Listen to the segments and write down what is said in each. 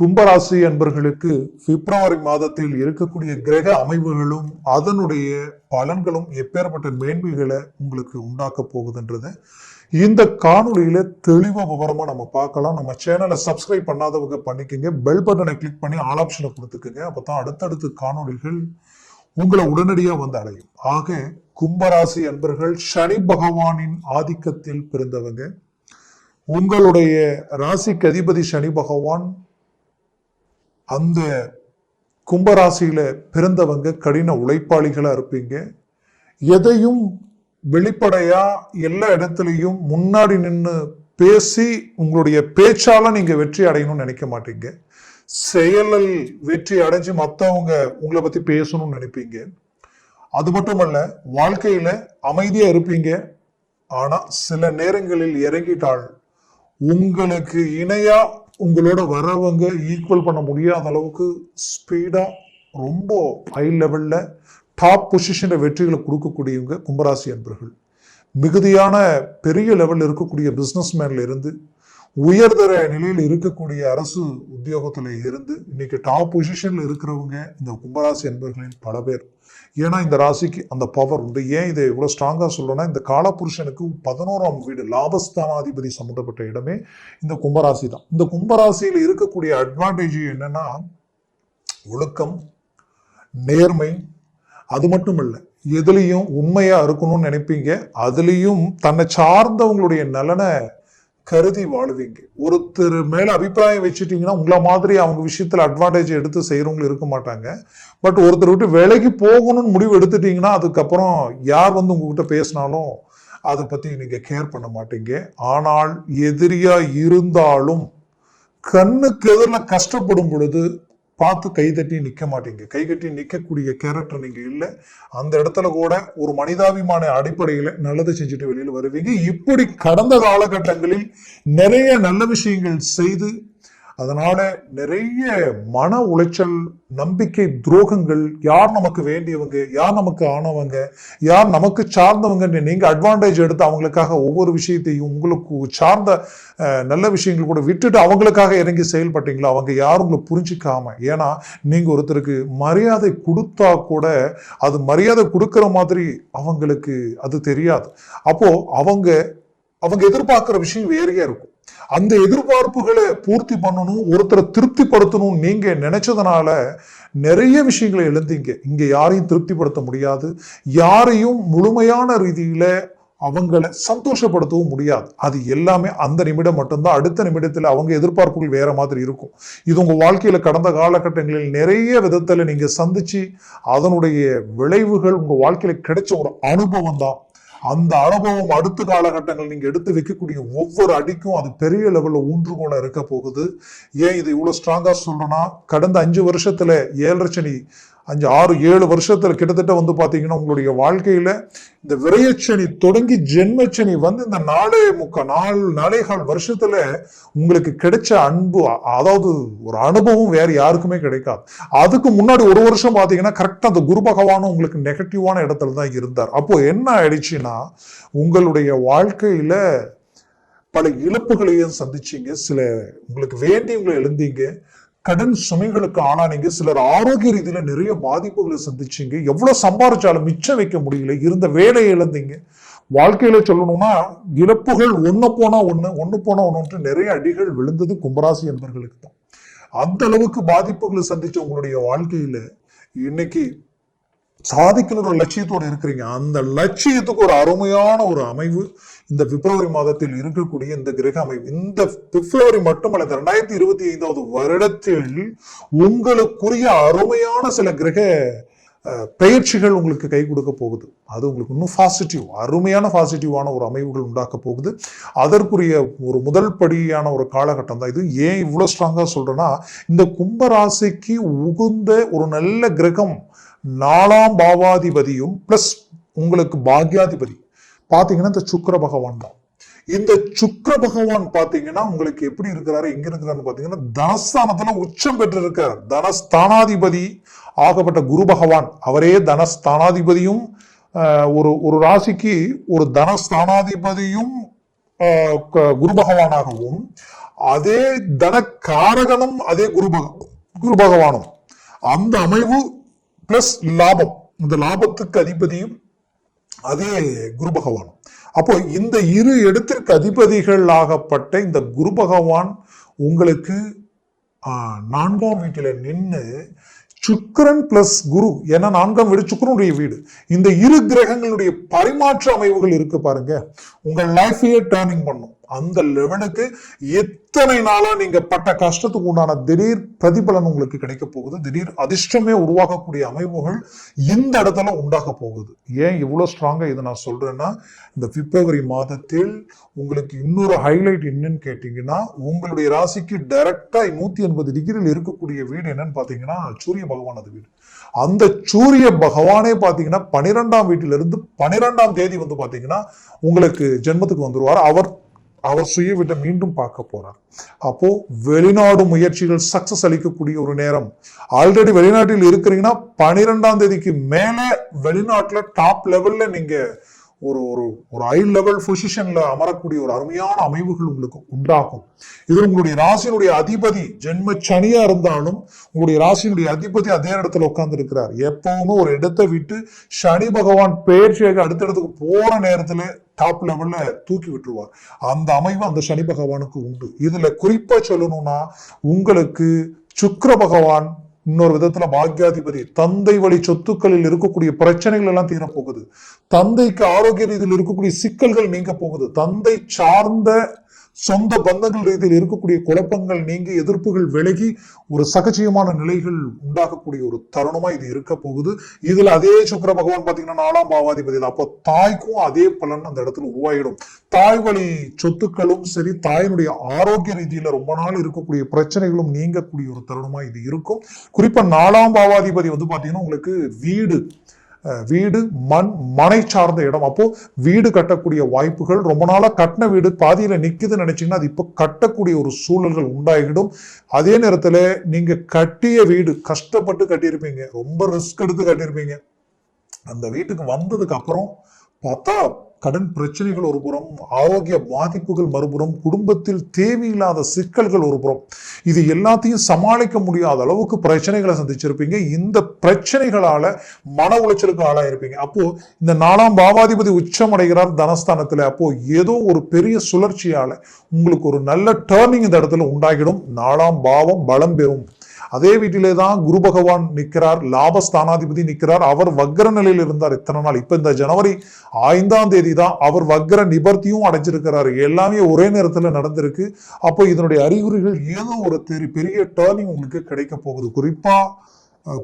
கும்பராசி என்பர்களுக்கு பிப்ரவரி மாதத்தில் இருக்கக்கூடிய கிரக அமைவுகளும் அதனுடைய பலன்களும் எப்பேற்பட்ட மேன்மைகளை உங்களுக்கு உண்டாக்க போகுதுன்றத. இந்த காணொலியில தெளிவா விவரமா நம்ம பார்க்கலாம். நம்ம சேனலை சப்ஸ்கிரைப் பண்ணாதவங்க பண்ணிக்கோங்க. பெல் பட்டனை கிளிக் பண்ணி ஆல் ஆப்ஷனை கொடுத்துக்கோங்க. அப்பதான் அடுத்தடுத்து காணொளிகள் உங்களை உடனடியாக வந்து அடையும். ஆக கும்பராசி என்பர்கள் சனி பகவானின் ஆதிக்கத்தில் பிறந்தவங்க. உங்களுடைய ராசிக்கு அதிபதி சனி பகவான் அந்த கும்பராசியில் பிறந்தவங்க கடின உழைப்பாளிகளாக இருப்பீங்க. எதையும் வெளிப்படையாக எல்லா இடத்துலையும் முன்னாடி நின்று பேசி உங்களுடைய பேச்சால் நீங்கள் வெற்றி அடையணும்னு நினைக்க மாட்டீங்க. செயலில் வெற்றி அடைஞ்சு மற்றவங்க உங்களை பற்றி பேசணும்னு நினைப்பீங்க. அது மட்டுமல்ல வாழ்க்கையில் அமைதியாக இருப்பீங்க. ஆனால் சில நேரங்களில் இறங்கிட்டால் உங்களுக்கு இணையாக உங்களோட வரவங்க ஈக்குவல் பண்ண முடியாத அளவுக்கு ஸ்பீடாக ரொம்ப ஹை லெவலில் டாப் பொசிஷனில் வெற்றிகளை கொடுக்கக்கூடியவங்க கும்பராசி அன்பர்கள். மிகுதியான பெரிய லெவலில் இருக்கக்கூடிய பிஸ்னஸ்மேன்ல இருந்து உயர்தர நிலையில் இருக்கக்கூடிய அரசு உத்தியோகத்தில் இருந்து இன்னைக்கு டாப் பொசிஷனில் இருக்கிறவங்க இந்த கும்பராசி என்பர்களின் பல பேர். ஏன்னா இந்த ராசிக்கு அந்த பவர் உண்டு. ஏன் இதை இவ்வளோ ஸ்ட்ராங்காக சொல்லணும்னா இந்த காலபுருஷனுக்கு பதினோராம் வீடு லாபஸ்தானாதிபதி சம்மந்தப்பட்ட இடமே இந்த கும்பராசி தான். இந்த கும்பராசியில் இருக்கக்கூடிய அட்வான்டேஜ் என்னன்னா ஒழுக்கம் நேர்மை. அது மட்டும் இல்லை எதுலேயும் உண்மையாக இருக்கணும்னு நினைப்பீங்க. அதுலேயும் தன்னை சார்ந்தவங்களுடைய நலனை கருதி வாழுவீங்க ஒருத்தர் மேல அபிப்பிராயம் வச்சுட்டீங்கன்னா உங்களை மாதிரி அவங்க விஷயத்துல அட்வான்டேஜ் எடுத்து செய்கிறவங்களும் இருக்க மாட்டாங்க. பட் ஒருத்தர் விட்டு விலைக்கு போகணும்னு முடிவு எடுத்துட்டீங்கன்னா அதுக்கப்புறம் யார் வந்து உங்ககிட்ட பேசினாலும் அதை பத்தி நீங்க கேர் பண்ண மாட்டீங்க. ஆனால் எதிரியா இருந்தாலும் கண்ணுக்கு எதிரில் கஷ்டப்படும் பொழுது பார்த்து கைதட்டி நிற்க மாட்டீங்க. கைகட்டி நிற்கக்கூடிய கேரக்டர் நீங்கள் இல்லை. அந்த இடத்துல கூட ஒரு மனிதாபிமான அடிப்படையில் நல்லது செஞ்சுட்டு வெளியில் வருவீங்க. இப்படி கடந்த காலகட்டங்களில் நிறைய நல்ல விஷயங்கள் செய்து அதனால நிறைய மன உளைச்சல் நம்பிக்கை துரோகங்கள் யார் நமக்கு வேண்டியவங்க யார் நமக்கு ஆனவங்க யார் நமக்கு சார்ந்தவங்க நீங்க அட்வான்டேஜ் எடுத்து அவங்களுக்காக ஒவ்வொரு விஷயத்தையும் உங்களுக்கு சார்ந்த நல்ல விஷயங்கள் கூட விட்டுட்டு அவங்களுக்காக இறங்கி செயல்பட்டீங்களோ அவங்க யாரும் உங்களை புரிஞ்சிக்காம ஏன்னா நீங்க ஒருத்தருக்கு மரியாதை கொடுத்தா கூட அது மரியாதை கொடுக்குற மாதிரி அவங்களுக்கு அது தெரியாது. அப்போ அவங்க அவங்க எதிர்பார்க்குற விஷயம் வேறையா இருக்கும். அந்த எதிர்பார்ப்புகளை பூர்த்தி பண்ணணும் ஒருத்தரை திருப்திப்படுத்தணும் நீங்க நினைச்சதுனால நிறைய விஷயங்களை எழுந்தீங்க. இங்க யாரையும் திருப்திப்படுத்த முடியாது. யாரையும் முழுமையான ரீதியில அவங்கள சந்தோஷப்படுத்தவும் முடியாது. அது எல்லாமே அந்த நிமிடம் மட்டும்தான். அடுத்த நிமிடத்துல அவங்க எதிர்பார்ப்புகள் வேற மாதிரி இருக்கும். இது உங்க வாழ்க்கையில கடந்த காலகட்டங்களில் நிறைய விதத்துல நீங்க சந்திச்சு அதனுடைய விளைவுகள் உங்க வாழ்க்கையில கிடைச்ச ஒரு அனுபவம் தான். அந்த அனுபவம் அடுத்த காலகட்டங்கள் நீங்க எடுத்து வைக்கக்கூடிய ஒவ்வொரு அடிக்கும் அது பெரிய லெவல்ல ஊன்றுகோல இருக்க போகுது. ஏன் இது இவ்வளவு ஸ்ட்ராங்கா சொல்றேன்னா கடந்த அஞ்சு வருஷத்துல ஏழரை சனி அஞ்சு ஆறு ஏழு வருஷத்தில் கிட்டத்தட்ட வந்து பார்த்தீங்கன்னா உங்களுடைய வாழ்க்கையில் இந்த விரயச்சனி தொடங்கி ஜென்மச்சனி வந்து இந்த நாலே முக்கா நாலு நாலேகால் வருஷத்துல உங்களுக்கு கிடைச்ச அன்பு அதாவது ஒரு அனுபவம் வேற யாருக்குமே கிடைக்காது. அதுக்கு முன்னாடி ஒரு வருஷம் பார்த்தீங்கன்னா கரெக்டாக அந்த குரு பகவானும் உங்களுக்கு நெகட்டிவான இடத்துல தான் இருந்தார். அப்போது என்ன ஆயிடுச்சுன்னா உங்களுடைய வாழ்க்கையில பல இழப்புகளையும் சந்திச்சீங்க. சில உங்களுக்கு வேண்டியவங்களை எழுந்தீங்க. கடன் சுமைகளுக்கு ஆளானீங்க சிலர் ஆரோக்கிய ரீதியில நிறைய பாதிப்புகளை சந்திச்சீங்க. எவ்வளவு சம்பாரிச்சாலும் மிச்சம் வைக்க முடியல. இருந்த வேலையை இழந்தீங்க. வாழ்க்கையில சொல்லணும்னா இழப்புகள் ஒண்ணு போனா ஒண்ணு ஒண்ணு போனா ஒண்ணுன்ட்டு நிறைய அடிகள் விழுந்தது கும்பராசி என்பர்களுக்கு தான் அந்த அளவுக்கு பாதிப்புகளை சந்திச்ச உங்களுடைய வாழ்க்கையில இன்னைக்கு சாதிக்கணும் ஒரு இருக்கிறீங்க. அந்த லட்சியத்துக்கு ஒரு அருமையான ஒரு அமைவு இந்த பிப்ரவரி மாதத்தில் இருக்கக்கூடிய இந்த கிரக அமைவு. இந்த பிப்ரவரி மட்டுமல்ல இந்த ரெண்டாயிரத்தி இருபத்தி ஐந்தாவது வருடத்தில் உங்களுக்குரிய அருமையான சில கிரக பயிற்சிகள் உங்களுக்கு கை கொடுக்க போகுது. அது உங்களுக்கு இன்னும் பாசிட்டிவ் அருமையான பாசிட்டிவான ஒரு அமைவுகள் உண்டாக்க போகுது. அதற்குரிய ஒரு முதல் படியான ஒரு காலகட்டம் தான் இது. ஏன் இவ்வளோ ஸ்ட்ராங்காக சொல்கிறேன்னா இந்த கும்பராசிக்கு உகுந்த ஒரு நல்ல கிரகம் நாலாம் பாவாதிபதியும் பிளஸ் உங்களுக்கு பாக்யாதிபதி. பார்த்தீங்கன்னா இந்த சுக்கர பகவான் தான். இந்த சுக்கர பகவான் பாத்தீங்கன்னா உங்களுக்கு எப்படி இருக்கிறாரு எங்க இருக்கிறாரு பாத்தீங்கன்னா தனஸ்தானத்துல உச்சம் பெற்று இருக்கார் தனஸ்தானாதிபதி ஆகப்பட்ட குரு பகவான். அவரே தனஸ்தானாதிபதியும் ஒரு ஒரு ராசிக்கு ஒரு தனஸ்தானாதிபதியும் குரு பகவானாகவும் அதே தன காரகனும் அதே குரு பக- குரு பகவானும். அந்த அமைவு பிளஸ் லாபம். இந்த லாபத்துக்கு அதிபதியும் அதே குரு பகவான் அப்போ இந்த இரு இடத்திற்கு அதிபதிகள் ஆகப்பட்ட இந்த குரு பகவான் உங்களுக்கு நான்காம் வீட்டில் நின்று சுக்கரன் பிளஸ் குரு ஏன்னா நான்காம் வீடு சுக்கிரனுடைய வீடு. இந்த இரு கிரகங்களுடைய பரிமாற்ற அமைவுகள் இருக்கு பாருங்க. உங்கள் லைஃபையே டேர்னிங் பண்ணும். அந்த லெவலுக்கு எத்தனை நாளா நீங்க பட்ட கஷ்டத்துக்கு உண்டான திடீர் பிரதிபலன் உங்களுக்கு கிடைக்க போகுது? திடீர் அதிர்ஷ்டமே உருவாகக்கூடிய அமைவுகள் இந்த இடத்துல உண்டாக போகுது. ஏன் இவ்வளவு ஸ்ட்ராங்கா இதை நான் சொல்றேன்னா இந்த பிப்ரவரி மாதத்தில் உங்களுக்கு இன்னொரு ஹைலைட் என்னன்னு கேட்டீங்கன்னா உங்களுடைய ராசிக்கு டைரக்டா நூத்தி எண்பது டிகிரியில் இருக்கக்கூடிய வீடு என்னன்னு பாத்தீங்கன்னா சூரிய பகவானது வீடு. அந்த சூரிய பகவானே பாத்தீங்கன்னா பனிரெண்டாம் வீட்டிலிருந்து பனிரெண்டாம் தேதி வந்து பாத்தீங்கன்னா உங்களுக்கு ஜென்மத்துக்கு வந்துருவார். அவர் அவர் சுய மீண்டும் பார்க்க போறார். அப்போ வெளிநாடு முயற்சிகள் சக்சஸ் அளிக்கக்கூடிய ஒரு நேரம். ஆல்ரெடி வெளிநாட்டில் இருக்கிறீங்கன்னா பனிரெண்டாம் தேதிக்கு மேல வெளிநாட்டுல டாப் லெவல்ல நீங்க ஒரு ஒரு ஒரு ஹை லெவல் பொசிஷன்ல அமரக்கூடிய ஒரு அருமையான அமைவுகள் உங்களுக்கு உண்டாகும். இது உங்களுடைய ராசியினுடைய அதிபதி ஜென்ம சனியா இருந்தாலும் உங்களுடைய ராசியினுடைய அதிபதி அதே இடத்துல உட்கார்ந்து இருக்கிறார் எப்பவுமே ஒரு இடத்தை விட்டு சனி பகவான் பெயர்ச்சியாக அடுத்த இடத்துக்கு போற நேரத்துல டாப் லெவல்ல தூக்கி விட்டுருவார். அந்த அமைவு அந்த சனி பகவானுக்கு உண்டு. இதுல குறிப்பா சொல்லணும்னா உங்களுக்கு சுக்கர பகவான் இன்னொரு விதத்துல பாக்யாதிபதி தந்தை வழி சொத்துக்களில் இருக்கக்கூடிய பிரச்சனைகள் எல்லாம் தீரப்போகுது. தந்தைக்கு ஆரோக்கிய ரீதியில் இருக்கக்கூடிய சிக்கல்கள் நீங்க போகுது. தந்தை சார்ந்த சொந்த பந்தங்கள் ரீதியில் இருக்கக்கூடிய குழப்பங்கள் நீங்கி எதிர்ப்புகள் விலகி ஒரு சகஜியமான நிலைகள் உண்டாகக்கூடிய ஒரு தருணமா இது இருக்க போகுது. இதுல அதே சுக்கர பகவான் பாத்தீங்கன்னா நாலாம் பாவாதிபதி அப்போ தாய்க்கும் அதே பலன் அந்த இடத்துல உருவாயிடும். தாய் வழி சொத்துக்களும் சரி தாயினுடைய ஆரோக்கிய ரீதியில ரொம்ப நாள் இருக்கக்கூடிய பிரச்சனைகளும் நீங்கக்கூடிய ஒரு தருணமா இது இருக்கும். குறிப்பா நாலாம் பாவாதிபதி வந்து பாத்தீங்கன்னா உங்களுக்கு வீடு வீடு மண் மனை சார்ந்த இடம். அப்போ வீடு கட்டக்கூடிய வாய்ப்புகள் ரொம்ப நாளாக கட்டின வீடு பாதியில் நிற்குதுன்னு நினைச்சீங்கன்னா அது இப்போ கட்டக்கூடிய ஒரு சூழல்கள் உண்டாகிடும். அதே நேரத்தில் நீங்கள் கட்டிய வீடு கஷ்டப்பட்டு கட்டியிருப்பீங்க ரொம்ப ரிஸ்க் எடுத்து கட்டியிருப்பீங்க. அந்த வீட்டுக்கு வந்ததுக்கு அப்புறம் பார்த்தா கடன் பிரச்சனைகள் ஒரு புறம் ஆரோக்கிய பாதிப்புகள் மறுபுறம் குடும்பத்தில் தேவையில்லாத சிக்கல்கள் ஒரு புறம். இது எல்லாத்தையும் சமாளிக்க முடியாத அளவுக்கு பிரச்சனைகளை சந்திச்சிருப்பீங்க. இந்த பிரச்சனைகளால மன உளைச்சலுக்கு ஆளாயிருப்பீங்க. அப்போ இந்த நாலாம் பாவாதிபதி உச்சம் அடைகிறார் தனஸ்தானத்தில். அப்போ ஏதோ ஒரு பெரிய சுழற்சியால உங்களுக்கு ஒரு நல்ல டேர்னிங் இந்த இடத்துல உண்டாகிடும். நாலாம் பாவம் பலம் பெறும். அதே வீட்டிலே தான் குரு பகவான் நிற்கிறார் லாபஸ்தானாதிபதி நிற்கிறார். அவர் வக்ர நிலையில் இருந்தார் இத்தனை நாள். இப்போ இந்த ஜனவரி ஐந்தாம் தேதி தான் அவர் வக்ர நிபர்த்தியும் அடைஞ்சிருக்கிறார். எல்லாமே ஒரே நேரத்தில் நடந்திருக்கு. அப்போ இதனுடைய அறிகுறிகள் ஏதோ ஒரு தெரி- பெரிய டேர்னிங் உங்களுக்கு கிடைக்க போகுது. குறிப்பாக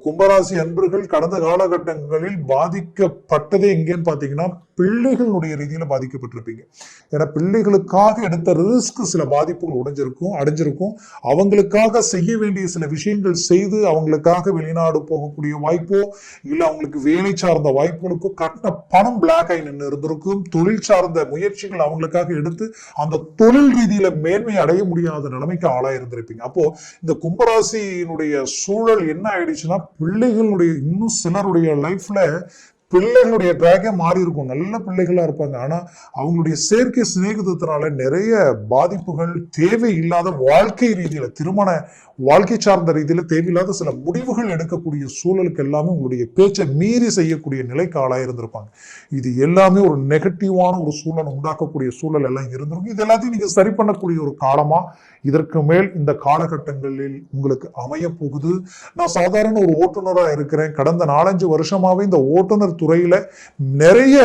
கும்பராசி அன்பர்கள் கடந்த காலகட்டங்களில் பாதிக்கப்பட்டதே எங்கேன்னு பார்த்தீங்கன்னா பிள்ளைகளுடைய ரீதியில பாதிக்கப்பட்டிருப்பீங்க. ஏன்னா பிள்ளைகளுக்காக எடுத்த ரிஸ்க் சில பாதிப்புகள் உடைஞ்சிருக்கும் அடைஞ்சிருக்கும். அவங்களுக்காக செய்ய வேண்டிய சில விஷயங்கள் செய்து அவங்களுக்காக வெளிநாடு போகக்கூடிய வாய்ப்போ இல்ல அவங்களுக்கு வேலை சார்ந்த வாய்ப்புகளுக்கோ கட்டின பணம் பிளாக் ஆகி நின்று இருந்திருக்கும். தொழில் சார்ந்த முயற்சிகள் அவங்களுக்காக எடுத்து அந்த தொழில் ரீதியில மேன்மை அடைய முடியாத நிலைமைக்கு ஆளாயிருந்திருப்பீங்க அப்போ இந்த கும்பராசியினுடைய சூழல் என்ன ஆயிடுச்சுன்னா பிள்ளைகளுடைய இன்னும் சிலருடைய லைஃப்ல பிள்ளைகளுடைய ட்ராக்கே மாறி இருக்கும். நல்ல பிள்ளைகளா இருப்பாங்க. ஆனா அவங்களுடைய செயற்கை சிநேகிதத்தினால நிறைய பாதிப்புகள் தேவையில்லாத வாழ்க்கை ரீதியில திருமண வாழ்க்கை சார்ந்த ரீதியில தேவையில்லாத சில முடிவுகள் எடுக்கக்கூடிய சூழலுக்கு எல்லாமே உங்களுடைய பேச்சை மீறி செய்யக்கூடிய நிலைக்கு ஆளாயிருந்திருப்பாங்க இது எல்லாமே ஒரு நெகட்டிவான ஒரு சூழல் உண்டாக்கக்கூடிய சூழல் எல்லாம் இருந்திருக்கும். இது எல்லாத்தையும் நீங்க சரி பண்ணக்கூடிய ஒரு காலமா இதற்கு மேல் இந்த காலகட்டங்களில் உங்களுக்கு அமைய போகுது நான் சாதாரண ஒரு ஓட்டுநரா இருக்கிறேன். கடந்த நாலஞ்சு வருஷமாவே இந்த ஓட்டுநர் துறையில் நிறைய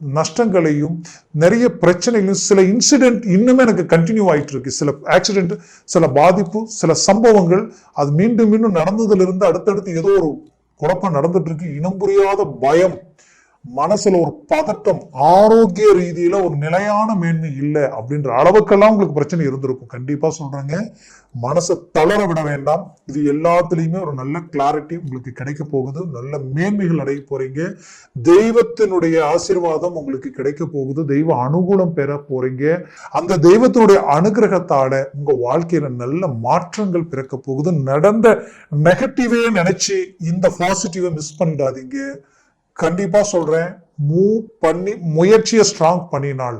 நஷ்டங்களையும் நிறைய பிரச்சனைகளையும் சில இன்சிடென்ட் இன்னுமே எனக்கு கண்டினியூ ஆகிட்டு இருக்கு சில ஆக்சிடென்ட் சில பாதிப்பு சில சம்பவங்கள் அது மீண்டும் மீண்டும் நடந்ததுலேருந்து அடுத்தடுத்து ஏதோ ஒரு குழப்பம் நடந்துட்டு இருக்கு இனம் புரியாத பயம். மனசுல ஒரு பதட்டம் ஆரோக்கிய ரீதியில ஒரு நிலையான மேன்மை இல்லை அப்படின்ற அளவுக்கெல்லாம் உங்களுக்கு பிரச்சனை இருந்திருக்கும். கண்டிப்பா சொல்றேங்க. மனசை தளர விட வேண்டாம். இது எல்லாத்துலயுமே ஒரு நல்ல கிளாரிட்டி உங்களுக்கு கிடைக்க போகுது. நல்ல மேன்மைகள் அடைய போறீங்க. தெய்வத்தினுடைய ஆசீர்வாதம் உங்களுக்கு கிடைக்க போகுது. தெய்வ அனுகூலம் பெற போறீங்க. அந்த தெய்வத்தினுடைய அனுகிரகத்தால உங்க வாழ்க்கையில நல்ல மாற்றங்கள் பிறக்க போகுது. நடந்த நெகட்டிவே நினைச்சு இந்த பாசிட்டிவை மிஸ் பண்ணிடாதீங்க கண்டிப்பாக சொல்கிறேன் மூவ் பண்ணி முயற்சியை ஸ்ட்ராங் பண்ணினால்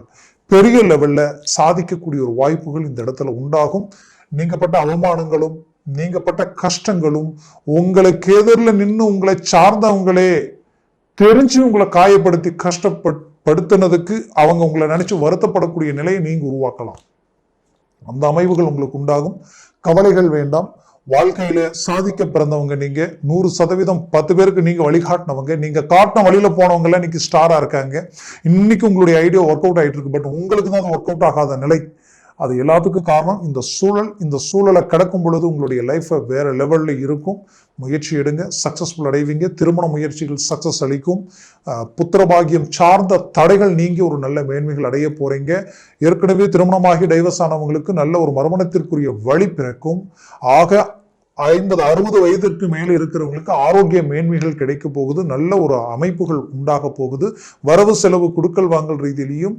பெரிய லெவலில் சாதிக்கக்கூடிய ஒரு வாய்ப்புகள் இந்த இடத்துல உண்டாகும். நீங்கப்பட்ட அவமானங்களும் நீங்கப்பட்ட கஷ்டங்களும் உங்களுக்கு எதிரில் நின்று உங்களை சார்ந்தவங்களே தெரிஞ்சு உங்களை காயப்படுத்தி கஷ்டப்படுத்தினதுக்கு அவங்க உங்களை நினைச்சு வருத்தப்படக்கூடிய நிலையை நீங்கள் உருவாக்கலாம். அந்த அமைவுகள் உங்களுக்கு உண்டாகும். கவலைகள் வேண்டாம். வாழ்க்கையில சாதிக்க பிறந்தவங்க நீங்க நூறு சதவீதம் பத்து பேருக்கு நீங்க வழிகாட்டினவங்க நீங்க காட்டின வழியில போனவங்க எல்லாம் இன்னைக்கு ஸ்டாரா இருக்காங்க. இன்னைக்கு உங்களுடைய ஐடியா ஒர்க் அவுட் ஆயிட்டு இருக்கு. பட் உங்களுக்கு தான் ஒர்க் அவுட் ஆகாத நிலை. அது எல்லாத்துக்கும் காரணம் இந்த சூழல் இந்த சூழலை கடக்கும் பொழுது உங்களுடைய லைஃப்பை வேறு லெவல்ல இருக்கும். முயற்சி எடுங்க சக்ஸஸ்ஃபுல் அடைவீங்க. திருமண முயற்சிகள் சக்ஸஸ் அளிக்கும். புத்திரபாகியம் சார்ந்த தடைகள் நீங்கி ஒரு நல்ல மேன்மைகள் அடைய போறீங்க. ஏற்கனவே திருமணமாகி டைவர்ஸ் ஆனவங்களுக்கு நல்ல ஒரு மறுமணத்திற்குரிய வழி பிறக்கும். ஆக ஐம்பது அறுபது வயதிற்கு மேலே இருக்கிறவங்களுக்கு ஆரோக்கிய மேன்மைகள் கிடைக்க போகுது. நல்ல ஒரு அமைப்புகள் உண்டாக போகுது. வரவு செலவு குடுக்கல் வாங்கல் ரீதியிலையும்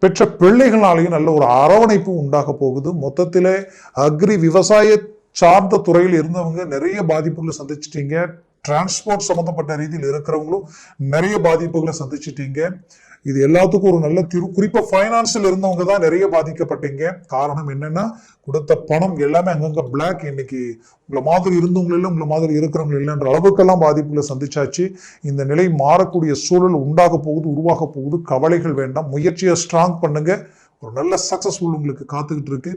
பெற்ற பிள்ளைகளாலேயும் நல்ல ஒரு அரவணைப்பு உண்டாக போகுது. மொத்தத்திலே அக்ரி விவசாய சார்ந்த துறையில் இருந்தவங்க நிறைய பாதிப்புகளை சந்திச்சிட்டீங்க. டிரான்ஸ்போர்ட் சம்பந்தப்பட்ட ரீதியில் இருக்கிறவங்களும் நிறைய பாதிப்புகளை சந்திச்சிட்டீங்க. இது எல்லாத்துக்கும் ஒரு நல்ல திரு குறிப்பாக ஃபைனான்ஸில் இருந்தவங்க தான் நிறைய பாதிக்கப்பட்டீங்க. காரணம் என்னன்னா கொடுத்த பணம் எல்லாமே அங்கங்கே பிளாக் இன்னைக்கு. உங்களை மாதிரி இருந்தவங்க இல்லை உங்களை மாதிரி இருக்கிறவங்க இல்லைன்ற அளவுக்கெல்லாம் பாதிப்புகளை சந்திச்சாச்சு. இந்த நிலை மாறக்கூடிய சூழல் உண்டாக போகுது உருவாக போகுது. கவலைகள் வேண்டாம். முயற்சியை ஸ்ட்ராங் பண்ணுங்க. ஒரு நல்ல சக்சஸ்ஃபுல் உங்களுக்கு காத்துக்கிட்டு இருக்கு.